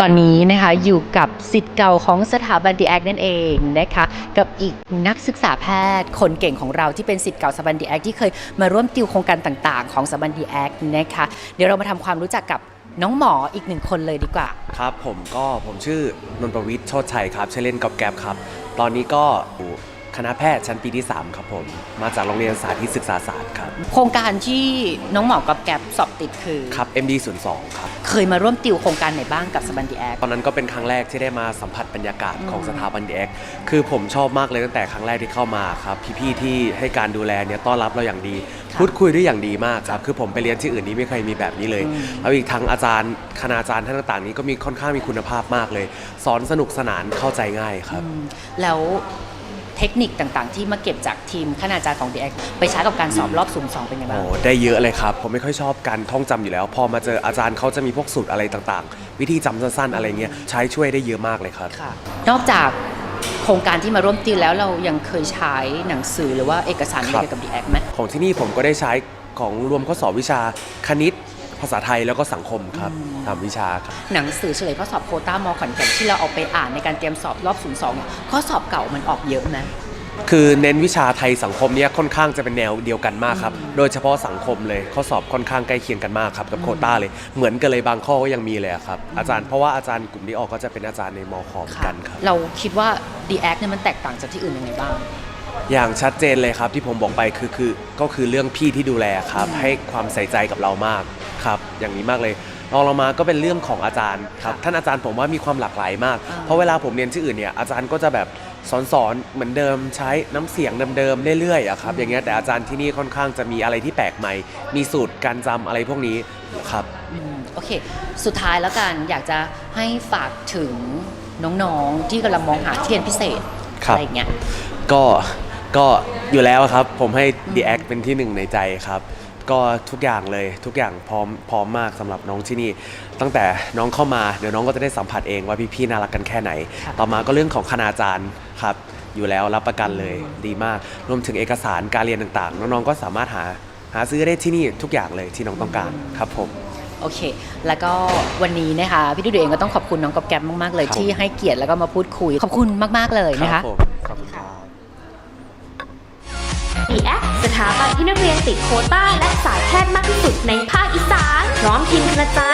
ตอนนี้นะคะอยู่กับสิทธิ์เก่าของสถาบันดีแอคนั่นเองนะคะกับอีกนักศึกษาแพทย์คนเก่งของเราที่เป็นสิทธิ์เก่าสถาบันดีแอคที่เคยมาร่วมติวโครงการต่างๆ ของสถาบันดีแอคนะคะเดี๋ยวเรามาทำความรู้จักกับน้องหมออีกหนึ่งคนเลยดีกว่า ครับผมก็ผมชื่อนนท์ประวิทย์โชติชัยครับชื่อเล่นกอบแก๊บครับ ตอนนี้ก็อยู่ คณะแพทย์ชั้นปีที่ 3 ครับผม มาจากโรงเรียนสาธิตศึกษาศาสตร์ครับ โครงการที่น้องหมอกับแกบสอบติดคือ ครับ MD 0 2ครับ เคยมาร่วมติวโครงการไหนบ้างกับสถาบันดีแอคตอนนั้นก็เป็นครั้งแรกที่ได้มาสัมผัสบรรยากาศของสถาบันดีแอคคือผมชอบมากเลยตั้งแต่ครั้งแรกที่เข้ามาครับ พี่ๆที่ให้การดูแลเนี่ยต้อนรับเราอย่างดี พูดคุยด้วยอย่างดีมากครับ คือผมไปเรียนที่อื่นนี้ไม่เคยมีแบบนี้เลย แล้วอีกทั้งอาจารย์คณาจารย์ท่านต่างๆ นี้ก็มีค่อนข้างมีคุณภาพมากเลย สอนสนุกสนานเข้าใจง่ายครับอืมแล้ว เทคนิคต่างๆ ที่มาเก็บจากทีมคณาจารย์ของดีแอคไปใช้กับการสอบรอบสุ่มสองเป็นไงบ้าง โอ้ได้เยอะเลยครับ ผมไม่ค่อยชอบการท่องจำอยู่แล้ว พอมาเจออาจารย์เขาจะมีพวกสูตรอะไรต่างๆ วิธีจำสั้นๆ อะไรเงี้ยใช้ช่วยได้เยอะมากเลยครับ ค่ะนอกจากโครงการที่มาร่วมติวแล้วเรายังเคยใช้หนังสือหรือว่าเอกสารอะไรครับ เกี่ยวกับดีแอคไหม ของที่นี่ผมก็ได้ใช้ของรวมข้อสอบวิชาคณิตภาษาไทยแล้วก็สังคมครับสามวิชาครับหนังสือเฉลยข้อสอบโควต้ามอขอนแก่นที่เราเอาไปอ่านในการเตรียมสอบรอบศูนย์สองเนี่ยข้อสอบเก่ามันออกเยอะไหมคือเน้นวิชาไทยสังคมเนี่ยค่อนข้างจะเป็นแนวเดียวกันมากครับ โดยเฉพาะสังคมเลยข้อสอบค่อนข้างใกล้เคียงกันมากครับกับโควต้าเลย เหมือนกันเลยบางข้อก็ยังมีเลยอะครับอาจารย์เพราะว่าอาจารย์กลุ่มที่ออกก็จะเป็นอาจารย์ในมอคอมกันครับ เราคิดว่าดีแอคเนี่ยมันแตกต่างจากที่อื่นยังไงบ้าง อย่างชัดเจนเลยครับที่ผมบอกไปคือคือก็คือเรื่องพี่ที่ดูแลครับให้ความใส่ใจกับเรามากครับอย่างนี้มากเลยรองลงมาก็เป็นเรื่องของอาจารย์ครับท่านอาจารย์ผมว่ามีความหลากหลายมากอ่าเพราะเวลาผมเรียนที่อื่นเนี่ยอาจารย์ก็จะแบบสอนสอนเหมือนเดิมใช้น้ำเสียงเดิมๆเรื่อยๆอะครับอย่างเงี้ยแต่อาจารย์ที่นี่ค่อนข้างจะมีอะไรที่แปลกใหม่ มีสูตรการจำอะไรพวกนี้ครับอืมโอเค สุดท้ายแล้วกันอยากจะให้ฝากถึงน้องๆที่กำลังมองหาเทียนพิเศษครับอะไรอย่างเงี้ยก็ ก็อยู่แล้วครับผมให้ The Act เป็นที่หนึ่งในใจครับ ก็ทุกอย่างเลยทุกอย่างพร้อมพร้อมมากสำหรับน้องที่นี่ ตั้งแต่น้องเข้ามาเดี๋ยวน้องก็จะได้สัมผัสเองว่าพี่ๆน่ารักกันแค่ไหนครับต่อมาก็เรื่องของคณาจารย์ครับอยู่แล้วรับประกันเลยดีมาก รวมถึงเอกสารการเรียนต่างๆ น้องๆก็สามารถหาหาซื้อได้ที่นี่ทุกอย่างเลยที่น้องต้องการครับผม โอเค แล้วก็วันนี้นะคะพี่ดูดูเองก็ต้องขอบคุณน้องกอบแกมมากๆเลยครับ ที่ให้เกียรติแล้วก็มาพูดคุย ขอบคุณมากๆเลยนะครัคะ บผมขอบคุณครับดี แอสถาบันที่นักเรียนติดโคต้าและสายแพทย์มากที่สุดในภาคอีสานพร้อมทีมคณาจาร